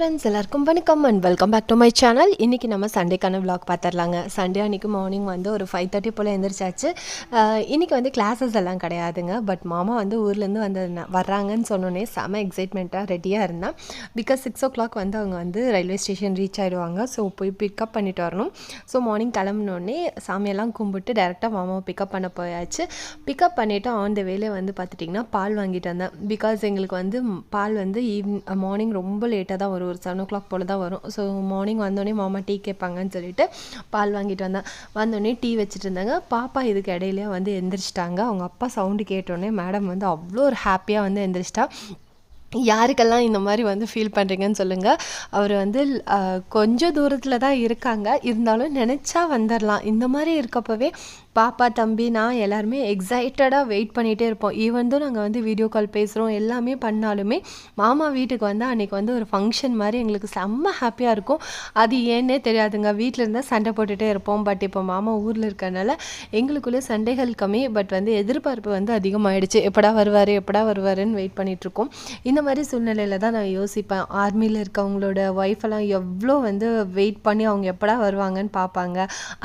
Friends எல்லாருக்கும் வணக்கம் and welcome back to my channel இன்றைக்கி நம்ம சண்டேக்கான vlog பார்த்துடலாங்க சண்டே அன்றைக்கி மார்னிங் வந்து ஒரு ஃபைவ் தேர்ட்டி போல் எழுந்திரிச்சாச்சு இன்றைக்கி வந்து கிளாஸஸ் எல்லாம் கிடையாதுங்க. பட் மாமா வந்து ஊர்லேருந்து வந்து வர்றாங்கன்னு சொன்னோன்னே செம எக்ஸைட்மெண்ட்டாக ரெடியாக இருந்தேன். பிகாஸ் சிக்ஸ் ஓ கிளாக் வந்து அவங்க வந்து ரயில்வே ஸ்டேஷன் ரீச் ஆகிடுவாங்க ஸோ போய் பிக்கப் பண்ணிட்டு வரணும். ஸோ மார்னிங் கிளம்புனோடனே சாமியெல்லாம் கும்பிட்டு டேரெக்டாக மாமாவை பிக்கப் பண்ண போயாச்சு. பிக்கப் பண்ணிவிட்டு ஆன் த வேலே வந்து பார்த்துட்டிங்கன்னா பால் வாங்கிட்டு வந்தேன். பிகாஸ் எங்களுக்கு வந்து பால் வந்து ஈவினிங் மார்னிங் ரொம்ப லேட்டாக தான் வரும். ஒரு செவன் ஓ கிளாக் போல் தான் வரும். ஸோ மார்னிங் வந்தோடனே மாமா டீ கேட்பாங்கன்னு சொல்லிட்டு பால் வாங்கிட்டு வந்தேன். வந்தோடனே டீ வச்சுட்டு இருந்தாங்க. பாப்பா இதுக்கு இடையிலே வந்து எந்திரிச்சிட்டாங்க. அவங்க அப்பா சவுண்டு கேட்டோடனே மேடம் வந்து அவ்வளோ ஒரு ஹாப்பியாக வந்து எந்திரிச்சிட்டா. யாருக்கெல்லாம் இந்த மாதிரி வந்து ஃபீல் பண்ணுறீங்கன்னு சொல்லுங்கள் அவர் வந்து கொஞ்சம் தூரத்தில் தான் இருக்காங்க. இருந்தாலும் நினச்சா வந்துடலாம் இந்த மாதிரி இருக்கப்பவே பாப்பா தம்பி நான் எல்லாருமே எக்ஸைட்டடாக வெயிட் பண்ணிகிட்டே இருப்போம். ஈவன் தான் நாங்கள் வந்து வீடியோ கால் பேசுகிறோம் எல்லாமே பண்ணாலுமே மாமா வீட்டுக்கு வந்து அன்றைக்கி வந்து ஒரு ஃபங்க்ஷன் மாதிரி எங்களுக்கு செம்ம ஹாப்பியாக இருக்கும். அது ஏன்னே தெரியாதுங்க. வீட்டில் இருந்தால் சண்டை போட்டுகிட்டே இருப்போம். பட் இப்போ மாமா ஊரில் இருக்கறனால எங்களுக்குள்ளே சண்டைகள் கம்மி. பட் வந்து எதிர்பார்ப்பு வந்து அதிகமாகிடுச்சு எப்படா வருவார் எப்படா வருவாருன்னு வெயிட் பண்ணிகிட்ருக்கோம் இந்த மாதிரி சூழ்நிலையில் தான் நான் யோசிப்பேன். ஆர்மியில் இருக்கவங்களோட ஒய்ஃபெல்லாம் எவ்வளோ வந்து வெயிட் பண்ணி அவங்க எப்படா வருவாங்கன்னு பார்ப்பாங்க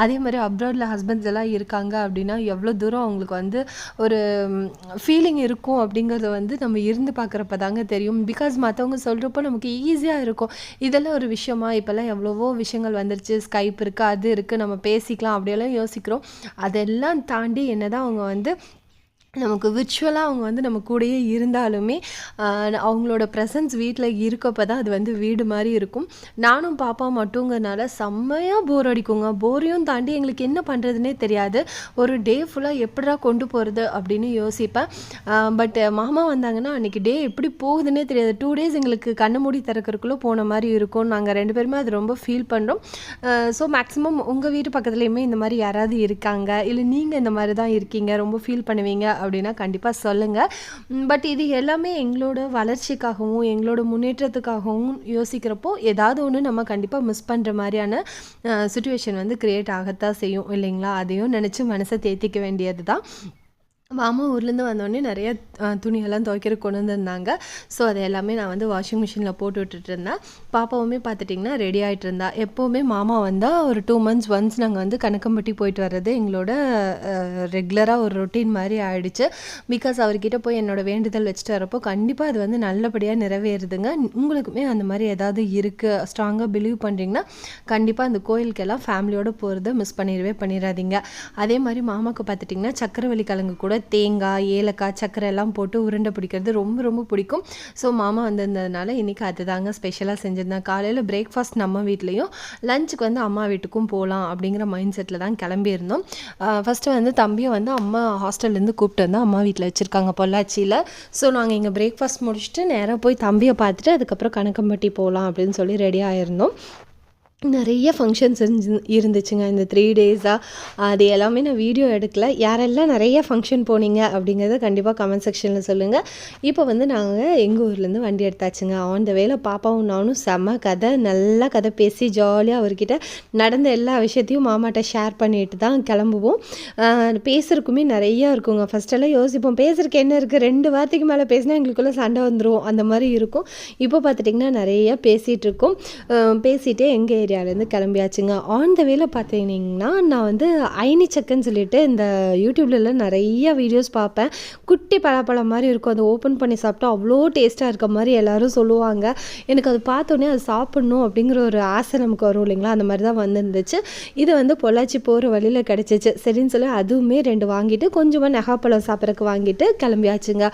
அதே மாதிரி அப்ராடில் ஹஸ்பண்ட்ஸ் எல்லாம் இருக்கா இருக்காங்க அப்படின்னா எவ்வளோ தூரம் அவங்களுக்கு வந்து ஒரு ஃபீலிங் இருக்கும் அப்படிங்கிறத வந்து நம்ம இருந்து பார்க்குறப்ப தாங்க தெரியும். பிகாஸ் மற்றவங்க சொல்கிறப்போ நமக்கு ஈஸியாக இருக்கும். இதெல்லாம் ஒரு விஷயமா? இப்போல்லாம் எவ்வளவோ விஷயங்கள் வந்துருச்சு. ஸ்கைப் இருக்குது அது இருக்குது நம்ம பேசிக்கலாம் அப்படியெல்லாம் யோசிக்கிறோம். அதெல்லாம் தாண்டி என்ன தான் அவங்க வந்து நமக்கு விர்ச்சுவலாக அவங்க வந்து நம்ம கூடயே இருந்தாலுமே அவங்களோட ப்ரெசன்ஸ் வீட்டில் இருக்கப்போ தான் அது வந்து வீடு மாதிரி இருக்கும். நானும் பாப்பா மட்டுங்கிறனால செம்மையாக போர் அடிக்குங்க. போரையும் தாண்டி எங்களுக்கு என்ன பண்ணுறதுனே தெரியாது. ஒரு டே ஃபுல்லாக எப்படா கொண்டு போகிறது அப்படின்னு யோசிப்பேன். பட் மாமா வந்தாங்கன்னா அன்றைக்கி டே எப்படி போகுதுன்னே தெரியாது. டூ டேஸ் எங்களுக்கு கண்ணு மூடி திறக்கறதுக்குள்ளே போன மாதிரி இருக்கும். நாங்கள் ரெண்டு பேருமே அது ரொம்ப ஃபீல் பண்ணுறோம் ஸோ மேக்ஸிமம் உங்கள் வீட்டு பக்கத்துலேயுமே இந்த மாதிரி யாராவது இருக்காங்க? இல்லை நீங்கள் இந்த மாதிரி தான் இருக்கீங்க? ரொம்ப ஃபீல் பண்ணுவீங்க அப்படின்னா கண்டிப்பாக சொல்லுங்கள் பட் இது எல்லாமே எங்களோட வளர்ச்சிக்காகவும் எங்களோட முன்னேற்றத்துக்காகவும் யோசிக்கிறப்போ ஏதாவது ஒன்று நம்ம கண்டிப்பாக மிஸ் பண்ணுற மாதிரியான சுச்சுவேஷன் வந்து க்ரியேட் ஆகத்தான் செய்யும் இல்லைங்களா? அதையும் நினச்சி மனசை தேத்திக்க வேண்டியது தான் மாமா ஊர்லேருந்து வந்தோடனே நிறைய துணியெல்லாம் துவைக்கிற கொண்டு வந்திருந்தாங்க. ஸோ அது எல்லாமே நான் வந்து வாஷிங் மிஷினில் போட்டு விட்டுட்டு இருந்தேன். பாப்பாவுமே பார்த்துட்டிங்கன்னா ரெடி ஆகிட்டு இருந்தா. எப்போவுமே மாமா வந்தால் ஒரு டூ மந்த்ஸ் ஒன்ஸ் நாங்கள் வந்து கணக்கம்பட்டி போயிட்டு வர்றது எங்களோட ரெகுலராக ஒரு ரொட்டீன் மாதிரி ஆயிடுச்சு. பிகாஸ் அவர்கிட்ட போய் என்னோட வேண்டுதல் வச்சுட்டு வரப்போ கண்டிப்பாக அது வந்து நல்லபடியாக நிறைவேறுதுங்க. உங்களுக்குமே அந்த மாதிரி ஏதாவது இருக்குது ஸ்ட்ராங்காக பிலீவ் பண்ணுறீங்கன்னா கண்டிப்பாக அந்த கோயிலுக்கெல்லாம் ஃபேமிலியோடு போகிறத மிஸ் பண்ணிடவே பண்ணிடாதீங்க. அதே மாதிரி மாமாக்கு பார்த்துட்டிங்கன்னா சக்கரவள்ளி கிழங்கு கூட தேங்காய் ஏலக்காய் சக்கரை எல்லாம் போட்டு உருண்டை பிடிக்கிறது ரொம்ப ரொம்ப பிடிக்கும். ஸோ மாமா வந்திருந்ததுனால இன்றைக்கி அதுதாங்க ஸ்பெஷலாக செஞ்சுருந்தேன் காலையில் பிரேக்ஃபாஸ்ட் நம்ம வீட்லேயும் லஞ்சுக்கு வந்து அம்மா வீட்டுக்கும் போகலாம் அப்படிங்கிற மைண்ட் செட்டில் தான் கிளம்பியிருந்தோம். ஃபஸ்ட்டு வந்து தம்பியை வந்து அம்மா ஹாஸ்டல்லேருந்து கூப்பிட்டு வந்து அம்மா வீட்டில் வச்சுருக்காங்க பொள்ளாச்சியில். ஸோ நாங்கள் இங்கே பிரேக்ஃபாஸ்ட் முடிச்சுட்டு நேராக போய் தம்பியை பார்த்துட்டு அதுக்கப்புறம் கணக்கம்பட்டி போகலாம் அப்படின்னு சொல்லி ரெடி ஆயிருந்தோம். நிறைய ஃபங்க்ஷன்ஸ் இருந்து இருந்துச்சுங்க. இந்த த்ரீ டேஸாக அது எல்லாமே நான் வீடியோ எடுக்கல. யாரெல்லாம் நிறைய ஃபங்க்ஷன் போனீங்க அப்படிங்கிறத கண்டிப்பாக கமெண்ட் செக்ஷனில் சொல்லுங்கள் இப்போ வந்து நாங்கள் எங்கள் ஊர்லேருந்து வண்டி எடுத்தாச்சுங்க. ஆன் த வேலை பாப்பாவும் நானும் செம்ம கதை நல்லா கதை பேசி ஜாலியாக அவர்கிட்ட நடந்த எல்லா விஷயத்தையும் மாமாட்ட ஷேர் பண்ணிட்டு தான் கிளம்புவோம். ஆஹ் பேசுறதுக்குமே நிறையா இருக்குங்க. ஃபஸ்ட்டெல்லாம் யோசிப்போம். பேசுறதுக்கு என்ன இருக்குது ரெண்டு வார்த்தைக்கு மேலே பேசினா எங்களுக்குள்ளே சண்டை வந்துடும் அந்த மாதிரி இருக்கும். இப்போ பார்த்துட்டிங்கன்னா நிறையா பேசிகிட்டு இருக்கோம். பேசிகிட்டே எங்கள் ஏரியா ஏரியாவிலேருந்து கிளம்பியாச்சுங்க. ஆன் த வேல பார்த்தீங்கன்னா நான் வந்து ஐனி சக்குன்னு சொல்லிட்டு இந்த யூடியூப்லலாம் நிறைய வீடியோஸ் பார்ப்பேன். குட்டி பழப்பழம் மாதிரி இருக்கும். அதை ஓப்பன் பண்ணி சாப்பிட்டா அவ்வளோ டேஸ்ட்டாக இருக்க மாதிரி எல்லோரும் சொல்லுவாங்க. எனக்கு அது பார்த்தோன்னே அது சாப்பிட்ணும் அப்படிங்கிற ஒரு ஆசை நமக்கு வரும் இல்லைங்களா? அந்த மாதிரி தான் வந்துருந்துச்சு. இது வந்து பொள்ளாச்சி போகிற வழியில் கிடச்சிச்சு. சரின்னு சொல்லி அதுவுமே ரெண்டு வாங்கிட்டு கொஞ்சமாக நெகாப்பழம் சாப்பிட்றதுக்கு வாங்கிட்டு கிளம்பியாச்சுங்க.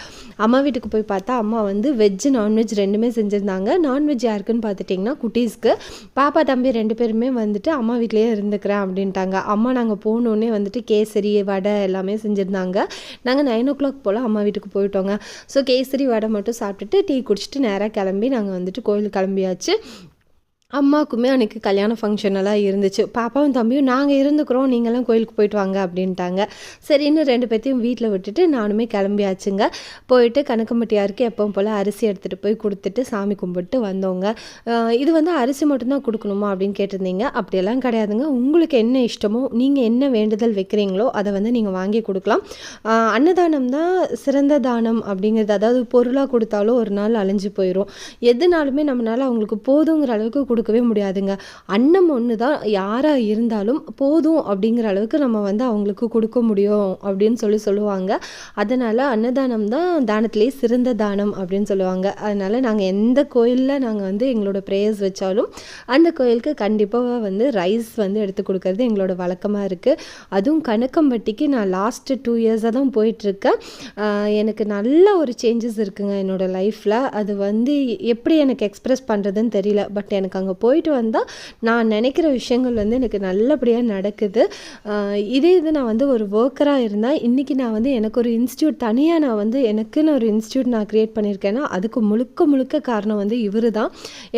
அம்மா வீட்டுக்கு போய் பார்த்தா அம்மா வந்து வெஜ்ஜு நான்வெஜ் ரெண்டுமே செஞ்சுருந்தாங்க. நான்வெஜ் யாருக்குன்னு பார்த்துட்டிங்கன்னா குட்டீஸ்க்கு. பாப்பா தம்பி ரெண்டு பேருமே வந்துட்டு அம்மா வீட்லேயே இருந்துக்கிறேன் அப்படின்ட்டாங்க. அம்மா நாங்கள் போனோடனே வந்துட்டு கேசரி வடை எல்லாமே செஞ்சுருந்தாங்க. நாங்கள் நைன் ஓ கிளாக் போல் அம்மா வீட்டுக்கு போயிட்டோங்க. ஸோ கேசரி வடை மட்டும் சாப்பிட்டுட்டு டீ குடிச்சிட்டு நேராக கிளம்பி நாங்கள் வந்துட்டு கோயிலுக்கு கிளம்பியாச்சு. அம்மாவுக்குமே அன்றைக்கி கல்யாண ஃபங்க்ஷன் எல்லாம் இருந்துச்சு. பாப்பாவும் தம்பியும் நாங்கள் இருந்துக்கிறோம். நீங்களாம் கோயிலுக்கு போயிட்டு வாங்க அப்படின்ட்டாங்க. சரின்னு ரெண்டு பேர்த்தையும் வீட்டில் விட்டுட்டு நானுமே கிளம்பியாச்சுங்க. போயிட்டு கணக்கம்பட்டியாருக்கு எப்பவும் போல் அரிசி எடுத்துகிட்டு போய் கொடுத்துட்டு சாமி கும்பிட்டு வந்தோங்க. இது வந்து அரிசி மட்டும்தான் கொடுக்கணுமா அப்படின்னு கேட்டிருந்தீங்க. அப்படியெல்லாம் கிடையாதுங்க. உங்களுக்கு என்ன இஷ்டமோ நீங்கள் என்ன வேண்டுதல் வைக்கிறீங்களோ அதை வந்து நீங்கள் வாங்கி கொடுக்கலாம். அன்னதானம் தான் சிறந்த தானம் அப்படிங்கிறது. அதாவது பொருளாக கொடுத்தாலும் ஒரு நாள் அழிஞ்சு போயிடும் எதுனாலுமே நம்மளால் அவங்களுக்கு போதுங்கிற அளவுக்கு கொடுக்கவே முடியாதுங்க. அன்னம் ஒன்று தான் யாராக இருந்தாலும் போதும் அப்படிங்கிற அளவுக்கு நம்ம வந்து அவங்களுக்கு கொடுக்க முடியும் அப்படின்னு சொல்லி சொல்லுவாங்க. அதனால் அன்னதானம் தான் தானத்திலேயே சிறந்த தானம் அப்படின்னு சொல்லுவாங்க. அதனால் நாங்கள் எந்த கோயிலில் நாங்கள் வந்து எங்களோட ப்ரேயர்ஸ் வச்சாலும் அந்த கோயிலுக்கு கண்டிப்பாக வந்து ரைஸ் வந்து எடுத்து கொடுக்கறது எங்களோட வழக்கமாக இருக்குது அதுவும் கணக்கம்பட்டிக்கு நான் லாஸ்ட்டு டூ இயர்ஸாக தான் போயிட்டுருக்கேன். எனக்கு நல்ல ஒரு சேஞ்சஸ் இருக்குங்க என்னோட லைஃப்பில் அது வந்து எப்படி எனக்கு எக்ஸ்ப்ரெஸ் பண்ணுறதுன்னு தெரியல. பட் எனக்கு அங்கே போயிட்டு வந்தால் நான் நினைக்கிற விஷயங்கள் வந்து எனக்கு நல்லபடியாக நடக்குது. இதே இது நான் வந்து ஒரு ஒர்க்கராக இருந்தால் இன்றைக்கி நான் வந்து எனக்கு ஒரு இன்ஸ்டியூட் தனியாக நான் வந்து எனக்குன்னு ஒரு இன்ஸ்டியூட் நான் க்ரியேட் பண்ணியிருக்கேன்னா அதுக்கு முழுக்க முழுக்க காரணம் வந்து இவர் தான்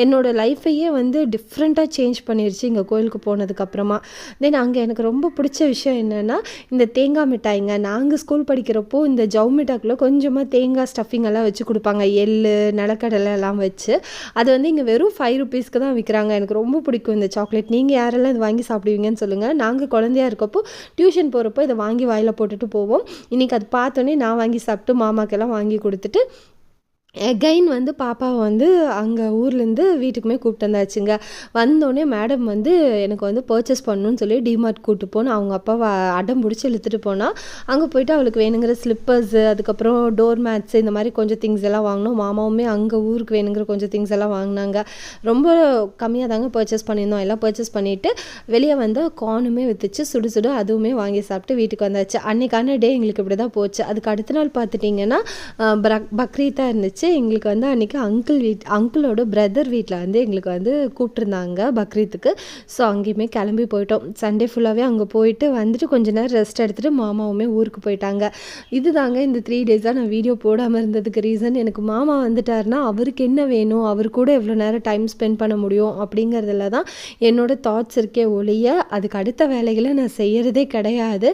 என்னோடய லைஃப்பையே வந்து டிஃப்ரெண்ட்டாக சேஞ்ச் பண்ணிருச்சு இங்கே கோயிலுக்கு போனதுக்கப்புறமா தென் அங்கே எனக்கு ரொம்ப பிடிச்ச விஷயம் என்னென்னா இந்த தேங்காய் மிட்டாய்ங்க நாங்கள் ஸ்கூல் படிக்கிறப்போ இந்த ஜவு மிட்டாக்குள்ளே கொஞ்சமாக தேங்காய் ஸ்டஃபிங் எல்லாம் வச்சு கொடுப்பாங்க. எள்ளு நிலக்கடலை எல்லாம் வச்சு. அது வந்து இங்கே வெறும் ஃபைவ் ருபீஸ்க்கு தான் விற்கிறாங்க எனக்கு ரொம்ப பிடிக்கும் இந்த சாக்லேட். நீங்கள் யாரெல்லாம் இது வாங்கி சாப்பிடுவீங்கன்னு சொல்லுங்கள் நாங்கள் குழந்தையா இருக்கப்போ டியூஷன் போகிறப்போ இதை வாங்கி வாயில் போட்டுட்டு போவோம். இன்றைக்கி அது பார்த்தோன்னே நான் வாங்கி சாப்பிட்டு மாமாக்கெல்லாம் வாங்கி கொடுத்துட்டு எகைன் வந்து பாப்பாவை வந்து அங்கே ஊர்லேருந்து வீட்டுக்குமே கூப்பிட்டு வந்தாச்சுங்க. வந்தோடனே மேடம் வந்து எனக்கு வந்து பர்ச்சேஸ் பண்ணணும்னு சொல்லி டிமார்ட் கூப்பிட்டு போனோம். அவங்க அப்பாவை அடம் பிடிச்சி இழுத்துட்டு போனால் அங்கே போயிட்டு அவளுக்கு வேணுங்கிற ஸ்லிப்பர்ஸு அதுக்கப்புறம் டோர் மேட்ஸு இந்த மாதிரி கொஞ்சம் திங்ஸ் எல்லாம் வாங்கினோம். மாமாவுமே அங்கே ஊருக்கு வேணுங்கிற கொஞ்சம் திங்ஸ் எல்லாம் வாங்கினாங்க. ரொம்ப கம்மியாக தாங்க பர்ச்சேஸ் பண்ணியிருந்தோம். எல்லாம் பர்ச்சேஸ் பண்ணிவிட்டு வெளியே வந்து கார்னுமே விற்றுச்சு சுடு சுடு அதுவுமே வாங்கி சாப்பிட்டு வீட்டுக்கு வந்தாச்சு. அன்றைக்கான டே எங்களுக்கு இப்படி தான் போச்சு. அதுக்கு அடுத்த நாள் பார்த்துட்டிங்கன்னா பக்ரீத்தாக இருந்துச்சு. வச்சு எங்களுக்கு வந்து அன்றைக்கி அங்கிள் வீட் அங்கிளோட பிரதர் வீட்டில் வந்து எங்களுக்கு வந்து கூப்பிட்ருந்தாங்க பக்ரீத்துக்கு. ஸோ அங்கேயுமே கிளம்பி போயிட்டோம். சண்டே ஃபுல்லாகவே அங்கே போயிட்டு வந்துட்டு கொஞ்ச நேரம் ரெஸ்ட் எடுத்துகிட்டு மாமாவுமே ஊருக்கு போயிட்டாங்க. இதுதாங்க இந்த த்ரீ டேஸாக நான் வீடியோ போடாமல் இருந்ததுக்கு ரீசன் எனக்கு மாமா வந்துட்டாருன்னா அவருக்கு என்ன வேணும்? அவர் கூட எவ்வளோ நேரம் டைம் ஸ்பெண்ட் பண்ண முடியும்? அப்படிங்கிறதுல தான் என்னோட தாட்ஸ் இருக்கே ஒழிய அதுக்கு அடுத்த வேலைகளை நான் செய்கிறதே கிடையாது.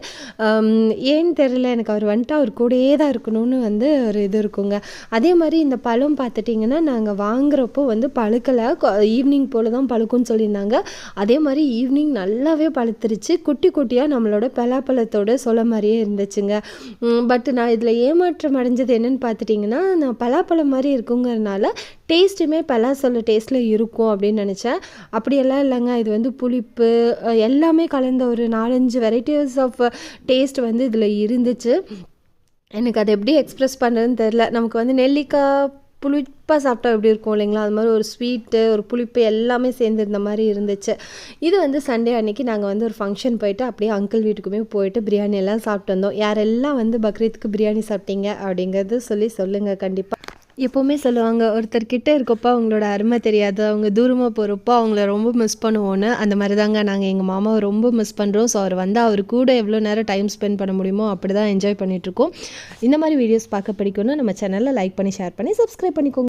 ஏன்னு தெரியல. எனக்கு அவர் வந்துட்டு அவர் கூடயே தான் இருக்கணும்னு வந்து ஒரு இது இருக்குங்க. அதே மாதிரி இந்த பழம் பார்த்துட்டிங்கன்னா நாங்கள் வாங்குறப்போ வந்து பழுக்கலை. ஈவினிங் போல் தான் பழுக்கும்னு சொல்லியிருந்தாங்க. அதே மாதிரி ஈவினிங் நல்லாவே பழுத்துருச்சு. குட்டி குட்டியாக நம்மளோட பலாப்பழத்தோட சொல்ல மாதிரியே இருந்துச்சுங்க. பட் நான் இதில் ஏமாற்றம் அடைஞ்சது என்னன்னு பார்த்துட்டிங்கன்னா நான் பலாப்பழம் மாதிரி இருக்குங்கிறனால டேஸ்ட்டுமே பலாசொல்ல டேஸ்ட்டில் இருக்கும் அப்படின்னு நினச்சேன். அப்படியெல்லாம் இல்லைங்க. இது வந்து புளிப்பு எல்லாமே கலந்த ஒரு நாலஞ்சு வெரைட்டிஸ் ஆஃப் டேஸ்ட் வந்து இதில் இருந்துச்சு. எனக்கு அதை எப்படி எக்ஸ்ப்ரெஸ் பண்ணுறதுன்னு தெரில நமக்கு வந்து நெல்லிக்காய் புளிப்பாக சாப்பிட்டா எப்படி இருக்கும் இல்லைங்களா? அது மாதிரி ஒரு ஸ்வீட்டு ஒரு புளிப்பு எல்லாமே சேர்ந்துருந்த மாதிரி இருந்துச்சு. இது வந்து சண்டே அன்னைக்கு நாங்கள் வந்து ஒரு ஃபங்க்ஷன் போயிட்டு அப்படியே அங்கிள் வீட்டுக்குமே போயிட்டு பிரியாணி எல்லாம் சாப்பிட்டு வந்தோம். யாரெல்லாம் வந்து பக்ரீத்துக்கு பிரியாணி சாப்பிட்டீங்க அப்படிங்கிறது சொல்லி சொல்லுங்கள் கண்டிப்பாக எப்போவுமே சொல்லுவாங்க ஒருத்தர்கிட்ட இருக்கப்போ அவங்களோட அருமை தெரியாது. அவங்க தூரமாக போகிறப்போ அவங்கள ரொம்ப மிஸ் பண்ணுவோன்னு. அந்த மாதிரி தாங்க நாங்கள் எங்கள் மாமாவை ரொம்ப மிஸ் பண்ணுறோம் ஸோ அவர் வந்து அவர் கூட எவ்வளோ நேரம் டைம் ஸ்பெண்ட் பண்ண முடியுமோ அப்படி தான் என்ஜாய் பண்ணிகிட்ருக்கோம் இந்த மாதிரி வீடியோஸ் பார்க்க பிடிக்கும்னு நம்ம சேனலில் லைக் பண்ணி ஷேர் பண்ணி சப்ஸ்கிரைப் பண்ணிக்கோங்க.